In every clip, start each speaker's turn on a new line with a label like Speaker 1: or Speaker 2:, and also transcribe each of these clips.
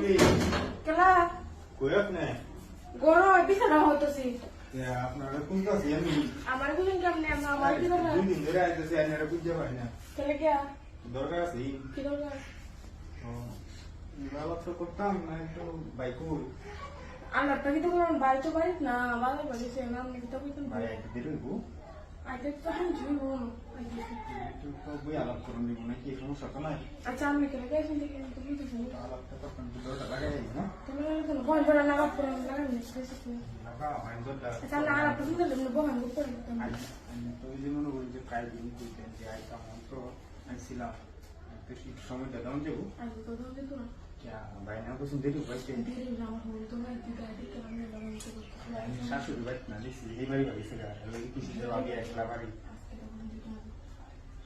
Speaker 1: ভাবি
Speaker 2: কেলা?
Speaker 1: কই আপনি?
Speaker 2: গরম বিছানা হইতেছি।
Speaker 1: আপনারা কোন কাছে আমি
Speaker 2: আমার বুঝুন কেমনে আমরা আমার কি দরকার?
Speaker 1: দুই দিন ধরে আইতেছি আপনারা বুঝতে পারি না।
Speaker 2: কেলে গিয়া
Speaker 1: দরকার আছে?
Speaker 2: কি দরকার?
Speaker 1: ভালো তো করতাম না একটু বাইক
Speaker 2: আমার তো কিন্তু কোনো বাড়ি তো বাড়ি না বাড়ি বাড়ি সে নাম নিতে তো কিন্তু
Speaker 1: ভাই একটু
Speaker 2: আচ্ছা আমি কেলে গেছি দেখে তো বুঝতেছি
Speaker 1: আলাপটা তখন দুটোটা লাগাই না
Speaker 2: তুমি কোনো বহন করে বাপ করে লাগাই নি
Speaker 1: লাগাও আমি তো
Speaker 2: আচ্ছা একটা সুন্দর লোক বহন করে
Speaker 1: আমি তো যে মনে করি যে প্রায় দিন কইতেন যে আইতাম তো আইছিলাম তো শীত দাম
Speaker 2: তো তো হল তো দিতে আমি তো
Speaker 1: শাশুড়ি বাইক না এই বাড়ি একলা বাড়ি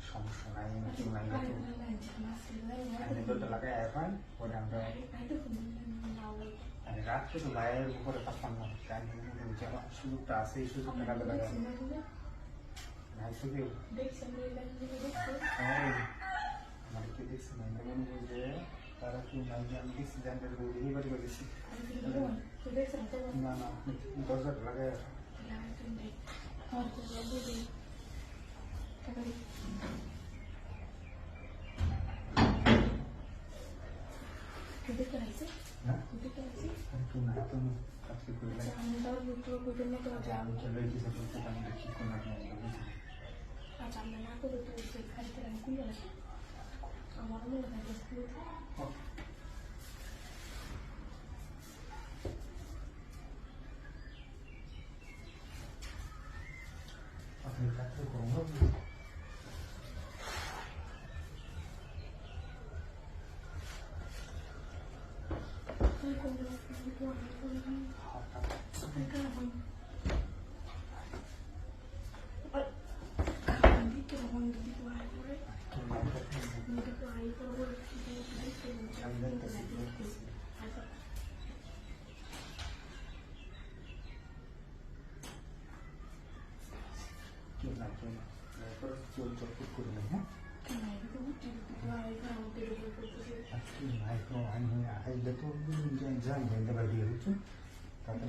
Speaker 1: সমস্যা নাই নাকি নাই তো লাগাই এখন পরে আমরা মানে রাত্রে তো লাইয়ের উপরে থাকতাম না সুযোগটা আছে এই সুযোগটা নাই শুধু আমার কি তারা কি যে আমি দেখছি আমরা এই বাড়ি বাড়িছি না না দরজাটা লাগাই। হ্যাঁ একটু না তো করে দেখি কোন
Speaker 2: আমার মনে হয়
Speaker 1: Gracias. কাছে করুন কি না কি না চল চল করে হ্যাঁ নাই তো আমি আইলে তো যাই যাই বাড়ি হচ্ছে তাতে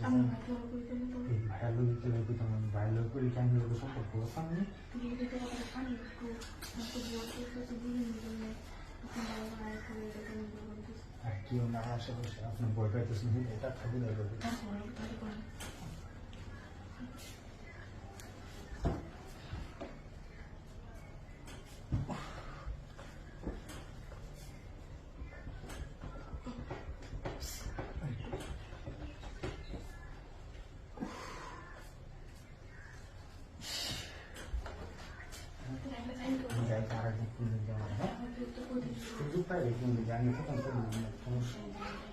Speaker 1: এই ভাইলো দিতে লাগবে তোমার ভাইলো করে কেন লোক সম্পর্ক সামনে আর কেউ না আশেপাশে আপনার বয় পাইতেছেন এটা খাবি না যাই তারা